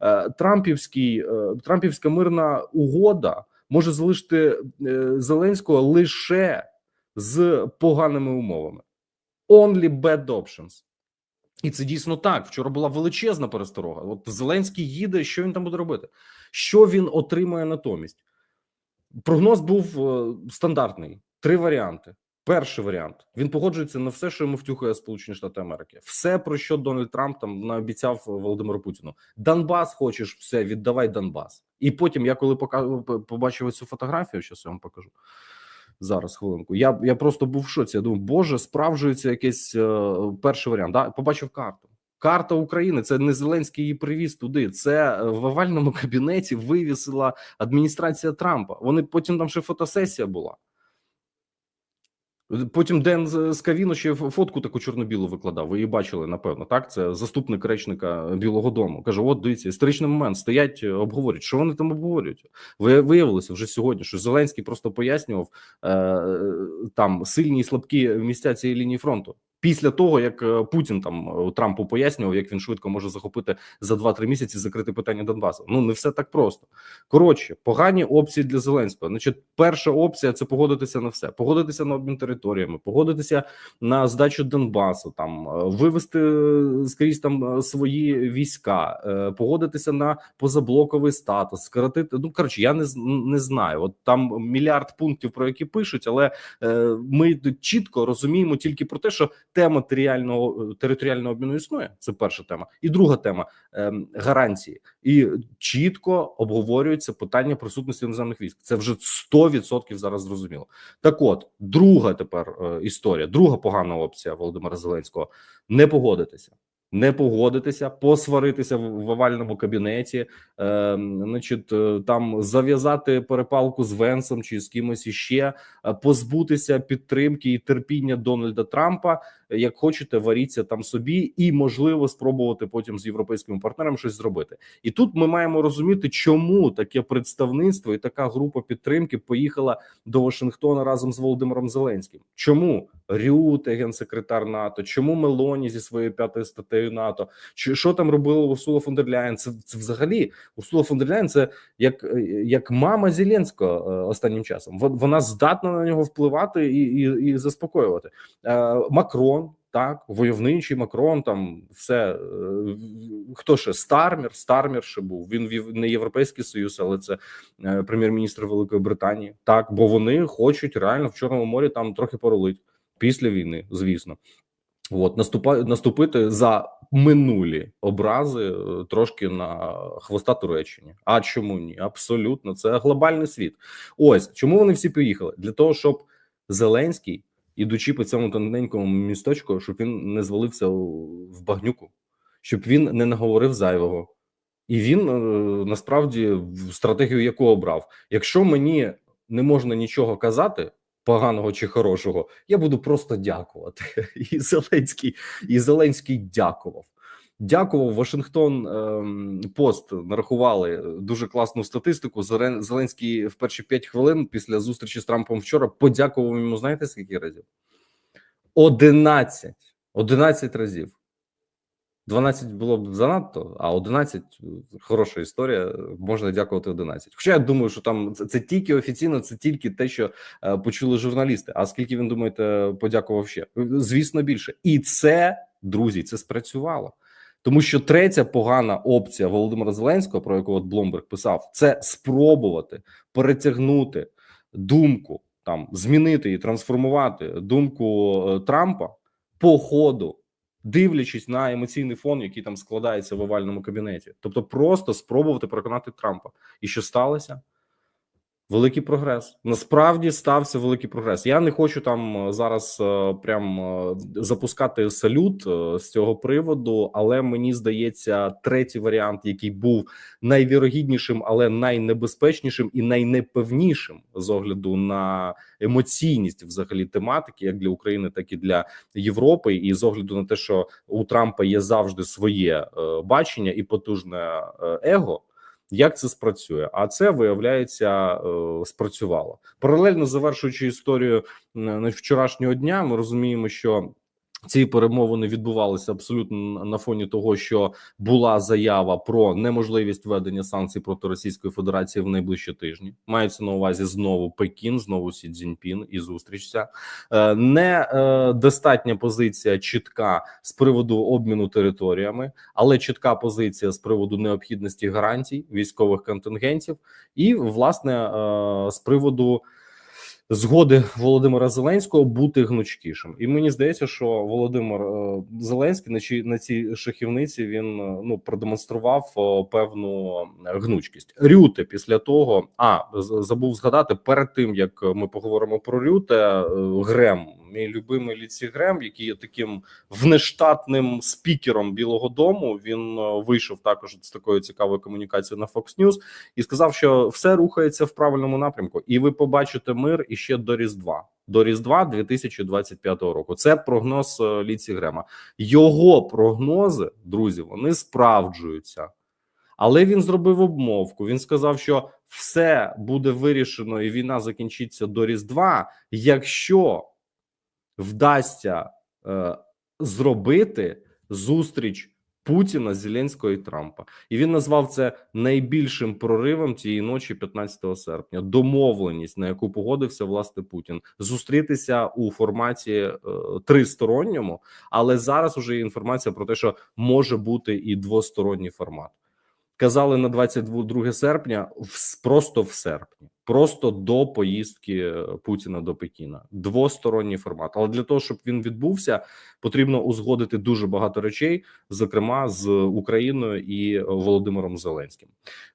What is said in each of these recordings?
Е, Трампівський е, Трампівська мирна угода може залишити е, Зеленського лише з поганими умовами. Only bad options. І це дійсно так. Вчора була величезна пересторога. От Зеленський їде, що він там буде робити? Що він отримає натомість? Прогноз був стандартний: три варіанти. Перший варіант він погоджується на все, що йому втюхає Сполучені Штати Америки. Все про що Дональд Трамп там наобіцяв Володимиру Путіну. Донбас хочеш, все віддавай Донбас. І потім я коли побачив цю фотографію, що я вам покажу зараз. Хвилинку. Я я просто був в шоці. Я думаю, боже, справжується якийсь е, перший варіант. Да? Побачив карту. Карта України це не Зеленський її привіз туди. Це в овальному кабінеті вивісила адміністрація Трампа. Вони потім там ще фотосесія була. Потім Ден Скавіно ще фотку таку чорно-білу викладав. Ви її бачили, напевно. Так, це заступник речника Білого Дому. Каже: От дивіться, історичний момент стоять, обговорюють. Що вони там обговорюють? Ви виявилося вже сьогодні, що Зеленський просто пояснював е, там сильні і слабкі місця цієї лінії фронту. Після того як е, Путін там е, Трампу пояснював, як він швидко може захопити за 2-3 місяці закрити питання Донбасу. Ну не все так просто. Коротше, погані опції для Зеленського. Значить, перша опція це погодитися на все, погодитися на обмін територіями, погодитися на здачу Донбасу, там е, вивести скрізь там свої війська, погодитися на позаблоковий статус, скоротити. Ну коротше, я не не знаю. От там мільярд пунктів про які пишуть, але ми чітко розуміємо тільки про те, що тема територіального територіального обміну існує. Це перша тема, і друга тема ем, гарантії. І чітко обговорюється питання присутності іноземних військ. Це вже 100% зараз зрозуміло. Так, от друга тепер е, історія, друга погана опція Володимира Зеленського не погодитися не погодитися, посваритися в овальному кабінеті, е, значить, там зав'язати перепалку з Венсом чи з кимось іще, е, позбутися підтримки і терпіння Дональда Трампа. Як хочете, варіться там собі, і можливо спробувати потім з європейськими партнерами щось зробити. І тут ми маємо розуміти, чому таке представництво і така група підтримки поїхала до Вашингтона разом з Володимиром Зеленським. Чому Рюте, генсекретар НАТО? Чому Мелоні зі своєю п'ятою статтею НАТО? Чи що там робила Урсула фон дер Ляєн? Це, це взагалі Урсула фон дер Ляєн це як як мама Зеленського е, останнім часом. Вона здатна на нього впливати і і, і заспокоювати. Е, Макрон. Так, войовничий Макрон, там все е, хто ще Стармер, Стармер ще був. Він не європейський союз, але це прем'єр-міністр Великої Британії. Так, бо вони хочуть реально в Чорному морі там трохи поролить після війни, звісно, от наступа наступити за минулі образи е, трошки на хвоста Туреччині. А чому ні? Абсолютно, це глобальний світ. Ось чому вони всі поїхали для того, щоб Зеленський, ідучи по цьому тоненькому місточку, щоб він не звалився в багнюку, щоб він не наговорив зайвого. І він е, насправді стратегію яку обрав. Якщо мені не можна нічого казати, поганого чи хорошого, я буду просто дякувати. І Зеленський і Зеленський дякував. Дякував Вашингтон ем, Пост нарахували дуже класну статистику. Зеленський в перші п'ять хвилин після зустрічі з Трампом вчора подякував йому. Знаєте скільки разів? Одинадцять. Одинадцять разів. 12 було б занадто, а 11 – хороша історія. Можна дякувати 11. Хоча я думаю, що там це, це тільки офіційно, це тільки те, що е, почули журналісти. А скільки він думаєте, подякував ще? Звісно, більше, і це друзі, це спрацювало. Тому що третя погана опція Володимира Зеленського, про яку от Бломберг писав, це спробувати перетягнути думку там, змінити і трансформувати думку е, Трампа по ходу дивлячись на емоційний фон, який там складається в овальному кабінеті, тобто просто спробувати переконати Трампа, і що сталося? Великий прогрес. Насправді стався великий прогрес. Я не хочу там е, зараз е, прям е, запускати салют з цього приводу, але мені здається, третій варіант, який був найвірогіднішим, але найнебезпечнішим і найнепевнішим з огляду на емоційність взагалі тематики, як для України, так і для Європи, і з огляду на те, що у Трампа є завжди своє бачення і потужне его. Як це спрацює? А це виявляється е, спрацювало паралельно завершуючи історію вчорашнього дня. Ми розуміємо, що Ці перемовини відбувалися абсолютно на фоні того, що була заява про неможливість введення санкцій проти Російської Федерації в найближчі тижні. Мається на увазі знову Пекін, знову Сі Цзіньпін і зустрічся. Е, Не е, достатня позиція чітка з приводу обміну територіями, але чітка позиція з приводу необхідності гарантій військових контингентів, і власне е, з приводу згоди Володимира Зеленського бути гнучкішим. І мені здається, що Володимир е, Зеленський на чі на цій шахівниці він е, ну продемонстрував е, певну гнучкість. Рюте після того, а забув згадати перед тим як ми поговоримо про Рюте, Грем, мій любимий Ліці Грем, який є таким внештатним спікером Білого Дому. Він е, вийшов також з такою цікавою комунікацією на Fox News і сказав, що все рухається в правильному напрямку, і ви побачите мир іще до Різдва. До Різдва 2025 року. Це прогноз е, Ліці Грема. Його прогнози, друзі, вони справджуються. Але він зробив обмовку. Він сказав, що все буде вирішено, і війна закінчиться до Різдва, якщо вдасться е, зробити зустріч Путіна, Зеленського і Трампа, і він назвав це найбільшим проривом цієї ночі, 15 серпня. Домовленість, на яку погодився власне Путін, зустрітися у форматі е, тристоронньому, але зараз уже є інформація про те, що може бути і двосторонній формат. Казали на 22 серпня, в- просто в серпні, просто до поїздки е, Путіна до Пекіна. Двосторонній формат. Але для того, щоб він відбувся, потрібно узгодити дуже багато речей, зокрема з Україною і Володимиром Зеленським.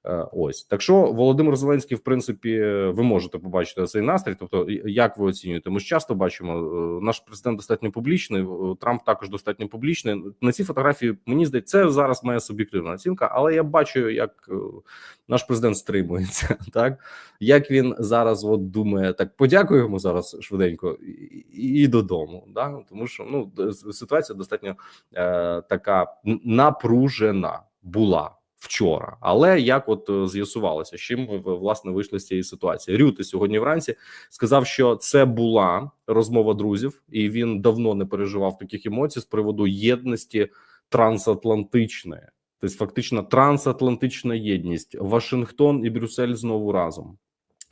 Е, Ось так що Володимир Зеленський, в принципі, ви можете побачити цей настрій. Тобто, як ви оцінюєте? Ми ж часто бачимо, е, наш президент достатньо публічний. е, Трамп також достатньо публічний. На ці фотографії мені здається, це зараз моя суб'єктивна оцінка, але я бачу, як е, наш президент стримується. Так як він зараз от думає, так подякую йому зараз швиденько і, і, додому. Да? Тому що ну ситуація достатньо е, така напружена була вчора. Але як от е, з'ясувалося, з чим ви, власне вийшли з цієї ситуації? Рюти сьогодні вранці сказав, що це була розмова друзів, і він давно не переживав таких емоцій з приводу єдності трансатлантичної. Тобто, фактично, трансатлантична єдність, Вашингтон і Брюссель знову разом.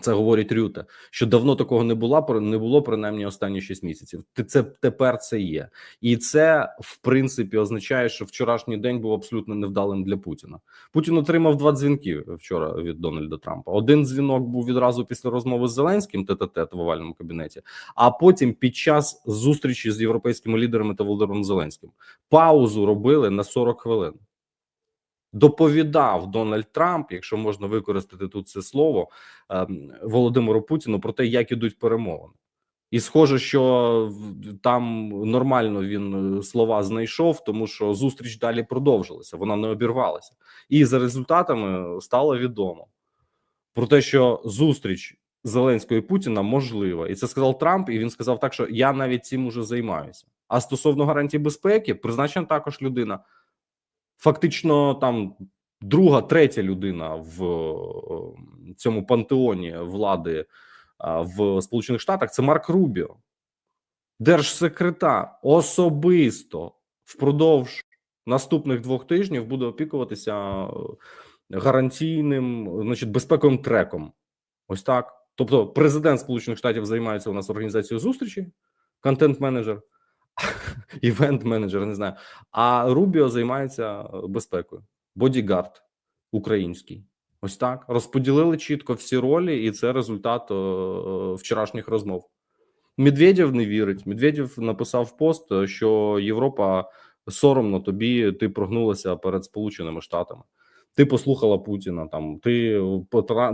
Це говорить Рюте, що давно такого не про- не було принаймні останні 6 місяців. Те- Це тепер це є, і це в принципі означає, що вчорашній день був абсолютно невдалим для Путіна. Путін отримав два дзвінки вчора від Дональда Трампа. Один дзвінок був відразу після розмови з Зеленським, тет-а-тет в овальному кабінеті. А потім під час зустрічі з європейськими лідерами та Володимиром Зеленським паузу робили на 40 хвилин. Доповідав Дональд Трамп, якщо можна використати тут це слово ем, Володимиру Путіну про те, як ідуть перемовини, і схоже, що там нормально він е, слова знайшов, тому що зустріч далі продовжилася, вона не обірвалася, і за результатами стало відомо про те, що зустріч Зеленського і Путіна можлива, і це сказав Трамп. І він сказав так, що я навіть цим уже займаюся. А стосовно гарантій безпеки, призначена також людина фактично там друга, третя людина в е, цьому пантеоні влади в Сполучених Штатах це Марк Рубіо, держсекретар, особисто впродовж наступних двох тижнів буде опікуватися е, гарантійним, значить, безпековим треком. Ось так. Тобто, президент Сполучених Штатів займається у нас організацією зустрічі, контент-менеджер, івент-менеджер, не знаю. А Рубіо займається е, безпекою, бодігард український. Ось так розподілили чітко всі ролі, і це результат е, е, вчорашніх розмов. Медведєв не вірить. Медведєв написав пост, що Європа соромно тобі, ти прогнулася перед Сполученими Штатами. Ти послухала Путіна. Там ти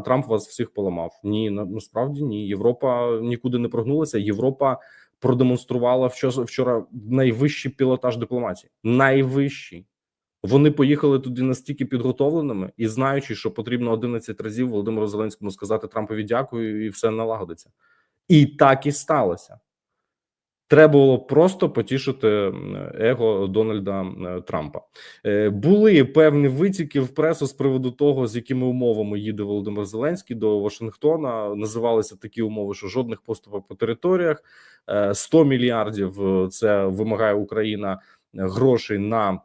Трамп вас всіх поламав. Ні, на- насправді ні. Європа нікуди не прогнулася. Європа продемонструвала вчора, вчора найвищий пілотаж дипломатії. Найвищий. Вони поїхали туди настільки підготовленими і знаючи, що потрібно 11 разів Володимиру Зеленському сказати Трампові дякую, і все налагодиться. І так і сталося. Треба було просто потішити его Дональда е, Трампа. Е, Були певні витіки в пресу з приводу того, з якими умовами їде Володимир Зеленський до Вашингтона. Називалися такі умови, що жодних поступок по територіях. Е, 100 мільярдів е, це вимагає Україна е, грошей на.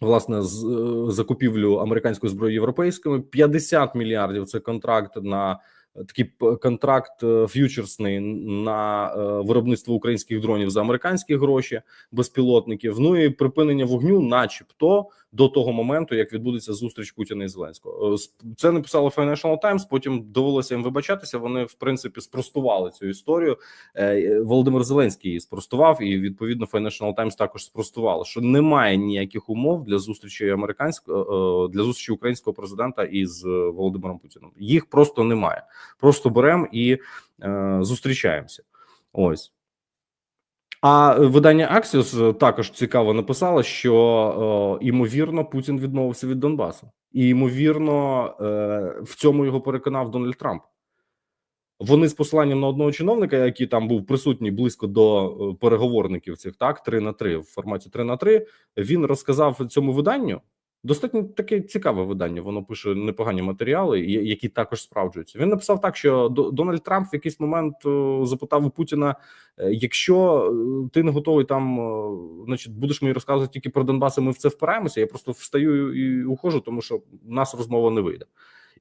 Власне, з е, закупівлю американської зброї європейськими 50 мільярдів. Це контракт на е, такий контракт е, ф'ючерсний на е, виробництво українських дронів за американські гроші, безпілотників. Ну і припинення вогню, начебто, до того моменту, як відбудеться зустріч Путіна і Зеленського. Е, Це написало Financial Times, Потім довелося їм вибачатися. Вони в принципі спростували цю історію. Е, Володимир Зеленський її спростував, і відповідно Financial Times також спростувало, що немає ніяких умов для зустрічі американського е, для зустрічі українського президента із е, Володимиром Путіним. Їх просто немає. Просто беремо і е, зустрічаємося. Ось. А видання Axios також цікаво написало, що е, ймовірно Путін відмовився від Донбасу, і ймовірно, е, в цьому його переконав Дональд Трамп. Вони з посиланням на одного чиновника, який там був присутній близько до е, переговорників цих так 3 на 3 в форматі 3 на 3, Він розказав цьому виданню. Достатньо таке цікаве видання. Воно пише непогані матеріали, які також справджуються. Він написав так, що До- Дональд Трамп в якийсь момент е, запитав у Путіна: е, якщо е, ти не готовий там, значить, будеш мені розказувати тільки про Донбас, і ми в це впираємося. Я просто встаю і ухожу, тому що в нас розмова не вийде.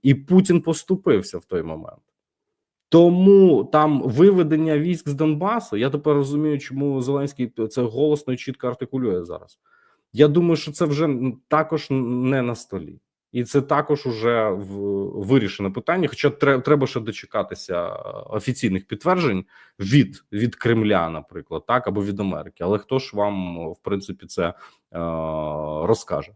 І Путін поступився в той момент. Тому там виведення військ з Донбасу. Я тепер розумію, чому Зеленський це голосно і чітко артикулює зараз. Я думаю, що це вже також не на столі, і це також уже вирішене питання. Хоча тре- треба ще дочекатися е, офіційних підтверджень від, від Кремля, наприклад, так або від Америки. Але хто ж вам в принципі це е, розкаже?